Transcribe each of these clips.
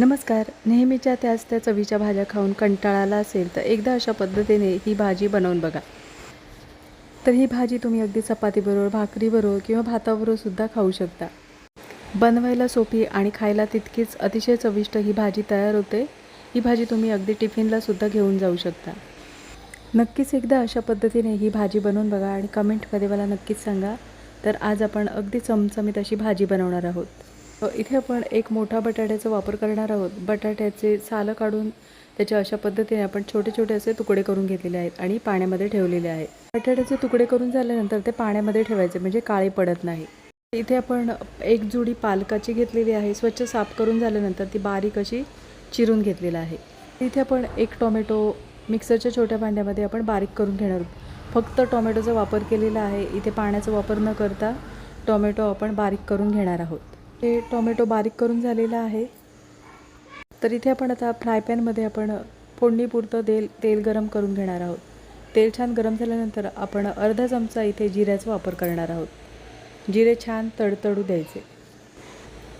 नमस्कार. नेहमीच्या त्याच त्या चवीच्या भाज्या खाऊन कंटाळाला असेल तर एकदा अशा पद्धतीने ही भाजी बनवून बघा. तर ही भाजी तुम्ही अगदी चपातीबरोबर भाकरीबरोबर किंवा भाताबरोबर सुद्धा खाऊ शकता. बनवायला सोपी आणि खायला तितकीच अतिशय चविष्ट ही भाजी तयार होते. ही भाजी तुम्ही अगदी टिफिनला सुद्धा घेऊन जाऊ शकता. नक्कीच एकदा अशा पद्धतीने ही भाजी बनवून बघा आणि कमेंटमध्ये मला नक्कीच सांगा. तर आज आपण अगदी चमचमीत अशी भाजी बनवणार आहोत. इथे आपण एक मोठा बटाट्याचा वापर करणार आहोत. बटाट्याचे सालं काढून त्याच्या अशा पद्धतीने आपण छोटे छोटे असे तुकडे करून घेतलेले आहेत आणि पाण्यामध्ये ठेवलेले आहेत बटाट्याचे तुकडे करून झाल्यानंतर ते पाण्यामध्ये ठेवायचे म्हणजे काळे पडत नाही. इथे आपण एक जुडी पालकाची घेतलेली आहे. स्वच्छ साफ करून झाल्यानंतर ती बारीक अशी चिरून घेतलेलं आहे. इथे आपण एक टोमॅटो मिक्सरच्या छोट्या भांड्यामध्ये आपण बारीक करून घेणार आहोत. फक्त टोमॅटोचा वापर केलेला आहे. इथे पाण्याचा वापर न करता टोमॅटो आपण बारीक करून घेणार आहोत. हे टोमॅटो बारीक करून झालेला आहे. तर इथे आपण आता फ्राय पॅनमध्ये आपण फोडणीपुरतं तेल तेल गरम करून घेणार आहोत. तेल छान गरम झाल्यानंतर आपण अर्धा चमचा इथे जिऱ्याचा वापर करणार आहोत. जिरे छान तडतडू द्यायचे.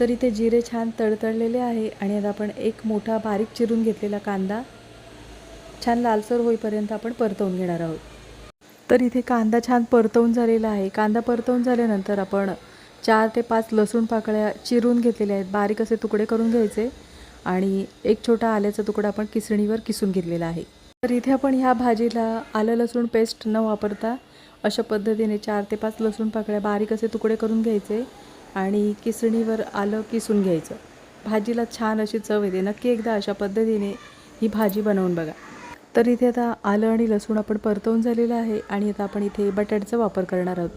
तर इथे जिरे छान तडतडलेले आहे आणि आता आपण एक मोठा बारीक चिरून घेतलेला कांदा छान लालसर होईपर्यंत आपण परतवून घेणार आहोत. तर इथे कांदा छान परतवून झालेला आहे. कांदा परतवून झाल्यानंतर आपण चार ते पाच लसूण पाकळ्या चिरून घेतलेल्या आहेत. बारीक असे तुकडे करून घ्यायचे आणि एक छोटा आल्याचा तुकडा आपण किसणीवर किसून घेतलेला आहे. तर इथे आपण ह्या भाजीला आलं लसूण पेस्ट न वापरता अशा पद्धतीने चार ते पाच लसूण पाकळ्या बारीक असे तुकडे करून घ्यायचे आणि किसणीवर आलं किसून घ्यायचं. भाजीला छान अशी चव येते. नक्की एकदा अशा पद्धतीने ही भाजी बनवून बघा. तर इथे आता आलं आणि लसूण आपण परतवून झालेलं आहे आणि आता आपण इथे बटाट्याचा वापर करणार आहोत.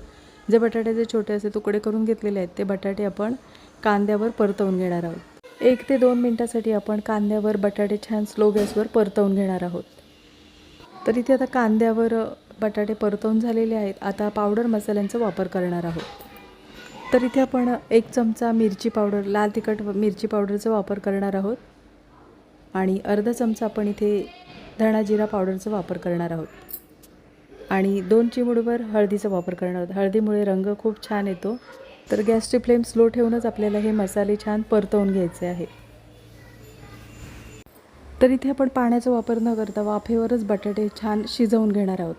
जे बटाट्याचे छोटे असे तुकडे करून घेतलेले आहेत ते बटाटे आपण कांद्यावर परतवून घेणार आहोत. एक ते दोन मिनटासाठी आपण कांद्यावर बटाटे छान स्लो गॅसवर परतवून घेणार आहोत. तर इथे आता कांद्यावर बटाटे परतवून झालेले आहेत. आता पावडर मसाल्यांचा वापर करणार आहोत. तर इथे आपण एक चमचा मिरची पावडर लाल तिखट व मिरची पावडरचा वापर करणार आहोत. आणि अर्धा चमचा आपण इथे धणा जिरा पावडरचा वापर करणार आहोत. आणि दोन चिमुडभर हळदीचा वापर करणार आहोत. हळदीमुळे रंग खूप छान येतो. तर गॅसची फ्लेम स्लो ठेवूनच आपल्याला हे मसाले छान परतवून घ्यायचे आहे. तर इथे आपण पाण्याचा वापर न करता वाफेवरच बटाटे छान शिजवून घेणार आहोत.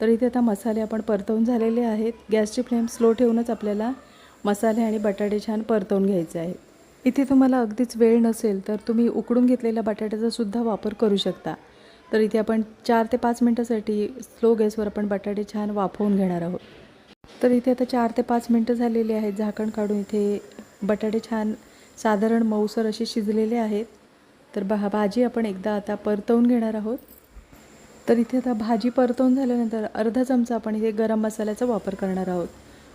तर इथे आता मसाले आपण परतवून झालेले आहेत. गॅसची फ्लेम स्लो ठेवूनच आपल्याला मसाले आणि बटाटे छान परतवून घ्यायचे आहेत. इथे तुम्हाला अगदीच वेळ नसेल तर तुम्ही उकडून घेतलेल्या बटाट्याचा सुद्धा वापर करू शकता. तर इथे आपण चार ते पाच मिनटासाठी स्लो गॅसवर आपण बटाटे छान वाफवून घेणार आहोत. तर इथे आता चार ते पाच मिनटं झालेली आहेत. झाकण काढून इथे बटाटे छान साधारण मऊसर असे शिजलेले आहेत. तर भा भाजी आपण एकदा आता परतवून घेणार आहोत. तर इथे आता भाजी परतवून झाल्यानंतर अर्धा चमचा आपण इथे गरम मसाल्याचा वापर करणार आहोत.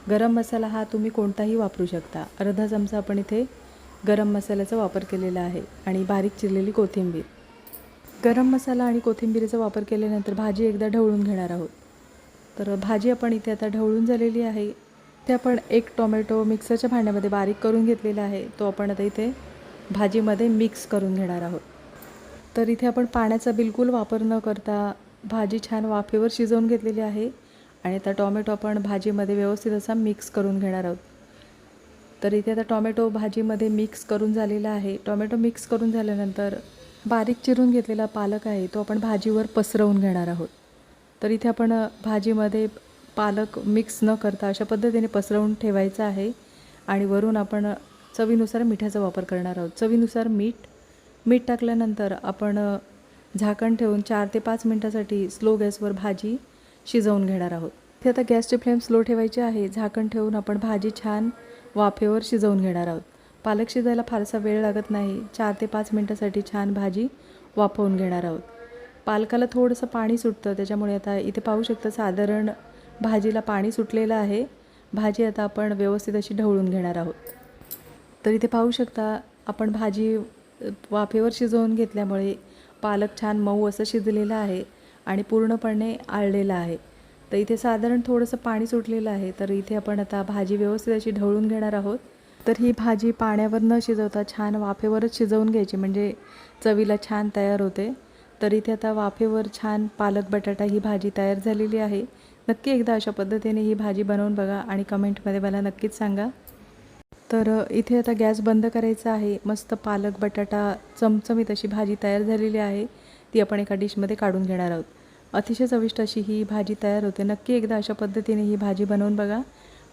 गरम मसाला हा तुम्ही कोणताही वापरू शकता. अर्धा चमचा आपण इथे गरम मसाल्याचा वापर केलेला आहे आणि बारीक चिरलेली कोथिंबीर. गरम मसाला आणि कोथिंबीरीचा वापर केल्यानंतर भाजी एकदा ढवळून घेणार आहोत. तर भाजी आपण इथे आता ढवळून झालेली आहे. ते आपण एक टोमॅटो मिक्सरच्या भांड्यामध्ये बारीक करून घेतलेला आहे. तो आपण आता इथे भाजीमध्ये मिक्स करून घेणार आहोत. तर इथे आपण पाण्याचा बिलकुल वापर न करता भाजी छान वाफेवर शिजवून घेतलेली आहे आणि आता टोमॅटो आपण भाजीमध्ये व्यवस्थित असा मिक्स करून घेणार आहोत. तर इथे आता टोमॅटो भाजीमध्ये मिक्स करून झालेला आहे. टोमॅटो मिक्स करून झाल्यानंतर बारीक चिरून घेतलेला पालक आहे तो आपण भाजीवर पसरवून घेणार आहोत. तर इथे आपण भाजीमध्ये पालक मिक्स न करता अशा पद्धतीने पसरवून ठेवायचं आहे आणि वरून आपण चवीनुसार मिठाचा वापर करणार आहोत. चवीनुसार मीठ मीठ टाकल्यानंतर आपण झाकण ठेवून चार ते पाच मिनटासाठी स्लो गॅसवर भाजी शिजवून घेणार आहोत. इथे आता गॅसची फ्लेम स्लो ठेवायची आहे. झाकण ठेवून आपण भाजी छान वाफेवर शिजवून घेणार आहोत. पालक शिजायला फारसा वेळ लागत नाही. चार ते पाच मिनटासाठी छान भाजी वाफवून घेणार आहोत. पालकाला थोडंसं पाणी सुटतं. त्याच्यामुळे आता इथे पाहू शकता साधारण भाजीला पाणी सुटलेलं आहे. भाजी आता आपण व्यवस्थित अशी ढवळून घेणार आहोत. तर इथे पाहू शकता आपण भाजी वाफेवर शिजवून घेतल्यामुळे पालक छान मऊ असं शिजलेलं आहे आणि पूर्णपणे आळलेलं आहे. तर इथे साधारण थोडंसं पाणी सुटलेलं आहे. तर इथे आपण आता भाजी व्यवस्थित अशी ढवळून घेणार आहोत. तर ही भाजी पाण्यावर न शिजवता छान वाफेवरच शिजवून घ्यायची म्हणजे चवीला छान तयार होते. तर इथे आता वाफेवर छान पालक बटाटा ही भाजी तयार झालेली आहे. नक्की एकदा अशा पद्धतीने ही भाजी बनवून बघा आणि कमेंटमध्ये मला नक्कीच सांगा. तर इथे आता गॅस बंद करायचा आहे. मस्त पालक बटाटा चमचमीत अशी भाजी तयार झालेली आहे. ती आपण एका डिशमध्ये काढून घेणार आहोत. अतिशय चविष्ट अशी ही भाजी तयार होते. नक्की एकदा अशा पद्धतीने ही भाजी बनवून बघा.